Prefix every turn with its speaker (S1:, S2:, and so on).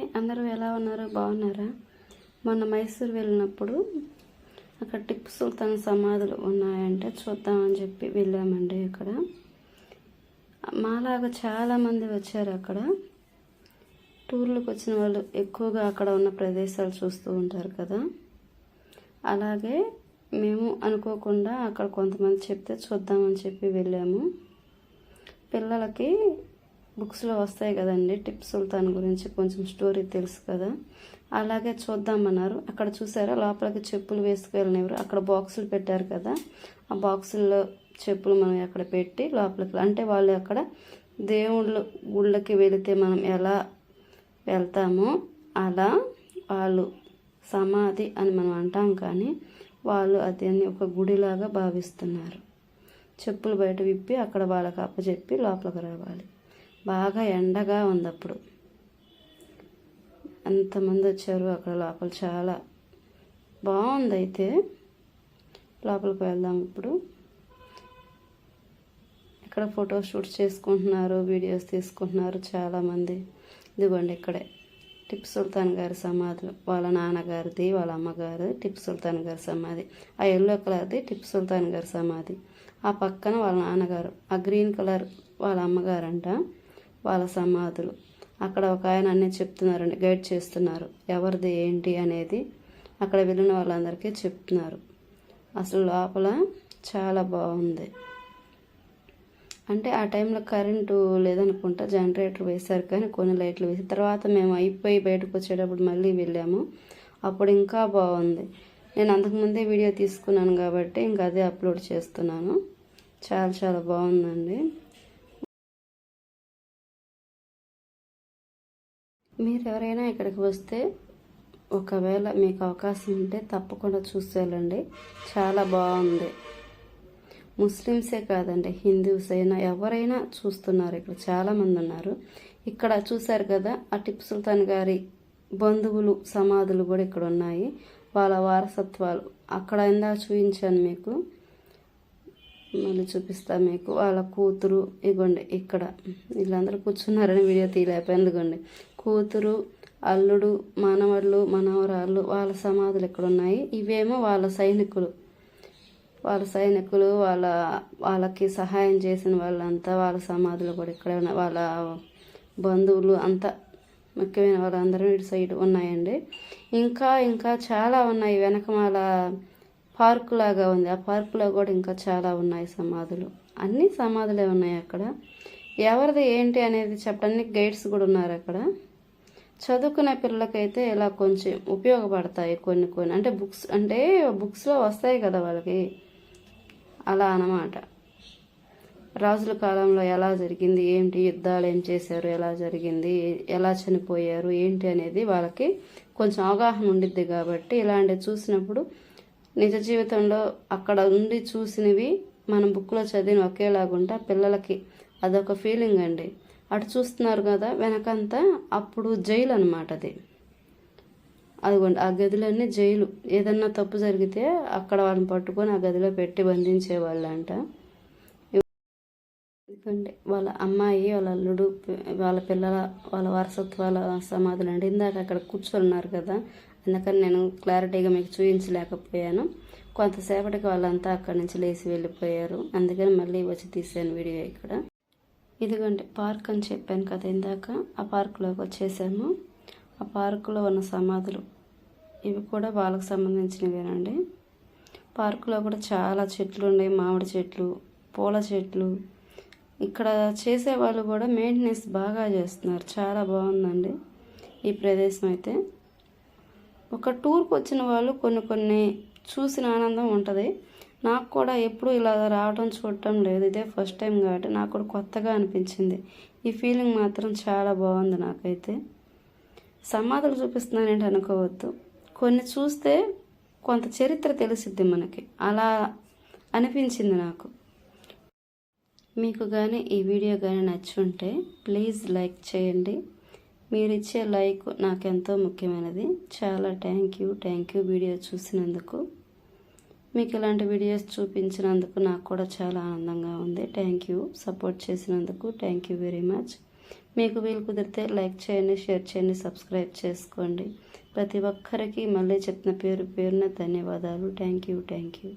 S1: Hi అందరూ ఎలా ఉన్నారు? బాగున్నారా? మొన్న మైసూర్ వెళ్ళినప్పుడు అక్కడ టిప్పు సుల్తాన్ సమాధులు ఉన్నాయంటే చూద్దామని చెప్పి వెళ్ళామండి అక్కడ. మాలాగా చాలామంది వచ్చారు అక్కడ. టూర్లకు వచ్చిన వాళ్ళు ఎక్కువగా అక్కడ ఉన్న ప్రదేశాలు చూస్తూ ఉంటారు కదా. అలాగే మేము అనుకోకుండా అక్కడ కొంతమంది చెప్తే చూద్దామని చెప్పి వెళ్ళాము. పిల్లలకి బుక్స్లో వస్తాయి కదండి టిప్ సుల్తాన్ గురించి కొంచెం స్టోరీ తెలుసు కదా. అలాగే చూద్దామన్నారు. అక్కడ చూసారా లోపలికి చెప్పులు వేసుకువెళ్ళినవారు అక్కడ బాక్సులు పెట్టారు కదా. ఆ బాక్సుల్లో చెప్పులు మనం అక్కడ పెట్టి లోపలికి అంటే వాళ్ళు అక్కడ దేవుళ్ళ గుళ్ళకి వెళితే మనం ఎలా వెళ్తామో అలా వాళ్ళు సమాధి అని మనం అంటాం కానీ వాళ్ళు అది ఒక గుడిలాగా భావిస్తున్నారు. చెప్పులు బయట విప్పి అక్కడ వాళ్ళకి అప్పచెప్పి లోపలికి రావాలి. బాగా ఎండగా ఉంది అప్పుడు ఎంతమంది వచ్చారు అక్కడ లోపల చాలా. బాగుంది అయితే లోపలికి వెళ్దాం ఇప్పుడు. ఇక్కడ ఫోటో షూట్స్ చేసుకుంటున్నారు వీడియోస్ తీసుకుంటున్నారు చాలామంది. ఇదిగోండి ఇక్కడే. టిప్ సుల్తాన్ గారి సమాధులు వాళ్ళ నాన్నగారిది వాళ్ళ అమ్మగారు టిప్ సుల్తాన్ గారి సమాధి. ఆ ఎల్లో కలర్ది టిప్ సుల్తాన్ గారి సమాధి. ఆ పక్కన వాళ్ళ నాన్నగారు ఆ గ్రీన్ కలర్ వాళ్ళ అమ్మగారంట. వాళ్ళ సమాధులు. అక్కడ ఒక ఆయన అన్నీ చెప్తున్నారండి గైడ్ చేస్తున్నారు. ఎవరిది ఏంటి అనేది అక్కడ వెళ్ళిన వాళ్ళందరికీ చెప్తున్నారు. అసలు లోపల చాలా బాగుంది. అంటే ఆ టైంలో కరెంటు లేదనుకుంటా జనరేటర్ వేశారు కానీ కొన్ని లైట్లు వేసి తర్వాత మేము అయిపోయి బయటకు వచ్చేటప్పుడు మళ్ళీ వెళ్ళాము. అప్పుడు ఇంకా బాగుంది. నేను అంతకుముందే వీడియో తీసుకున్నాను కాబట్టి ఇంకా అదే అప్లోడ్ చేస్తున్నాను. చాలా చాలా బాగుందండి. మీరు ఎవరైనా ఇక్కడికి వస్తే ఒకవేళ మీకు అవకాశం ఉంటే తప్పకుండా చూసేయాలండి. చాలా బాగుంది. ముస్లిమ్సే కాదండి హిందూస్ అయినా ఎవరైనా చూస్తున్నారు ఇక్కడ చాలామంది ఉన్నారు. ఇక్కడ చూశారు కదా ఆ టిప్ సుల్తాన్ గారి బంధువులు సమాధులు కూడా ఇక్కడ ఉన్నాయి. వాళ్ళ వారసత్వాలు. అక్కడ ఇందా చూపించాను మీకు. మళ్ళీ చూపిస్తా మీకు. వాళ్ళ కూతురు ఇగోండి ఇక్కడ. వీళ్ళందరూ కూర్చున్నారని వీడియో తీయలేకపోయింది ఇదిగోండి కూతురు అల్లుడు మనవళ్ళు మనవరాళ్ళు వాళ్ళ సమాధులు ఇక్కడ ఉన్నాయి ఇవేమో వాళ్ళ సైనికులు. వాళ్ళ సైనికులు వాళ్ళ వాళ్ళకి సహాయం చేసిన వాళ్ళంతా వాళ్ళ సమాధులు కూడా ఇక్కడే ఉన్నాయి. వాళ్ళ బంధువులు అంతా ముఖ్యమైన వాళ్ళందరూ ఇటు సైడ్ ఉన్నాయండి. ఇంకా ఇంకా చాలా ఉన్నాయి. వెనకమాల పార్కు లాగా ఉంది. ఆ పార్కులో కూడా ఇంకా చాలా ఉన్నాయి సమాధులు. అన్ని సమాధులే ఉన్నాయి అక్కడ. ఎవరిది ఏంటి అనేది చెప్పడానికి గైడ్స్ కూడా ఉన్నారు అక్కడ. చదువుకునే పిల్లలకైతే ఇలా కొంచెం ఉపయోగపడతాయి కొన్ని కొన్ని. అంటే బుక్స్ అంటే బుక్స్లో వస్తాయి కదా వాళ్ళకి. అలా అన్నమాట. రాజుల కాలంలో ఎలా జరిగింది? ఏంటి యుద్ధాలు ఏం చేశారు? ఎలా జరిగింది? ఎలా చనిపోయారు? ఏంటి అనేది వాళ్ళకి కొంచెం అవగాహన ఉండిద్ది కాబట్టి ఇలాంటివి చూసినప్పుడు నిజ జీవితంలో అక్కడ ఉండి చూసినవి మనం బుక్లో చదివిన ఒకేలాగుంటే పిల్లలకి అదొక ఫీలింగ్ అండి. అటు చూస్తున్నారు కదా వెనకంతా అప్పుడు జైలు అనమాట అది. అదిగోండి ఆ గదిలన్నీ జైలు. ఏదన్నా తప్పు జరిగితే అక్కడ వాళ్ళని పట్టుకొని ఆ గదిలో పెట్టి బంధించేవాళ్ళంట. ఎందుకంటే వాళ్ళ అమ్మాయి వాళ్ళ అల్లుడు వాళ్ళ పిల్లల వాళ్ళ వారసత్వాల సమాధులు అండి ఇందాక అక్కడ కూర్చున్నారు కదా అందుకని నేను క్లారిటీగా మీకు చూపించలేకపోయాను. కొంతసేపటికి వాళ్ళంతా అక్కడి నుంచి లేచి వెళ్ళిపోయారు. అందుకని మళ్ళీ వచ్చి తీసాను వీడియో ఇక్కడ. ఇదిగోండి పార్క్ అని చెప్పాను కదా ఇందాక. ఆ పార్కులోకి వచ్చేసాము. ఆ పార్కులో ఉన్న సమాధులు ఇవి కూడా వాళ్ళకు సంబంధించినవేనండి. పార్కులో కూడా చాలా చెట్లు ఉన్నాయి మామిడి చెట్లు పూల చెట్లు. ఇక్కడ చేసే వాళ్ళు కూడా మెయింటెనెన్స్ బాగా చేస్తున్నారు. చాలా బాగుందండి ఈ ప్రదేశం అయితే. ఒక టూర్కి వచ్చిన వాళ్ళు కొన్ని కొన్ని చూసిన ఆనందం ఉంటుంది. నాకు కూడా ఎప్పుడు ఇలా రావడం చూడటం లేదు. ఇదే ఫస్ట్ టైం కాబట్టి నాకు కూడా కొత్తగా అనిపించింది. ఈ ఫీలింగ్ మాత్రం చాలా బాగుంది నాకైతే. సమాధులు చూపిస్తున్నానేంటి అనుకోవద్దు. కొన్ని చూస్తే కొంత చరిత్ర తెలిసిద్ది మనకి. అలా అనిపించింది నాకు. మీకు కానీ ఈ వీడియో కానీ నచ్చుంటే ప్లీజ్ లైక్ చేయండి. మీరు ఇచ్చే లైక్ నాకెంతో ముఖ్యమైనది. చాలా thank you thank you video చూసినందుకు. మీకు ఇలాంటి వీడియోస్ చూపించినందుకు నాకు కూడా చాలా ఆనందంగా ఉంది. థ్యాంక్ యూ సపోర్ట్ చేసినందుకు థ్యాంక్ యూ వెరీ మచ్ మీకు వీలు కుదిరితే లైక్ చేయండి షేర్ చేయండి సబ్స్క్రైబ్ చేసుకోండి. ప్రతి ఒక్కరికి మళ్ళీ చెప్పిన పేరు పేరున ధన్యవాదాలు. Thank you thank you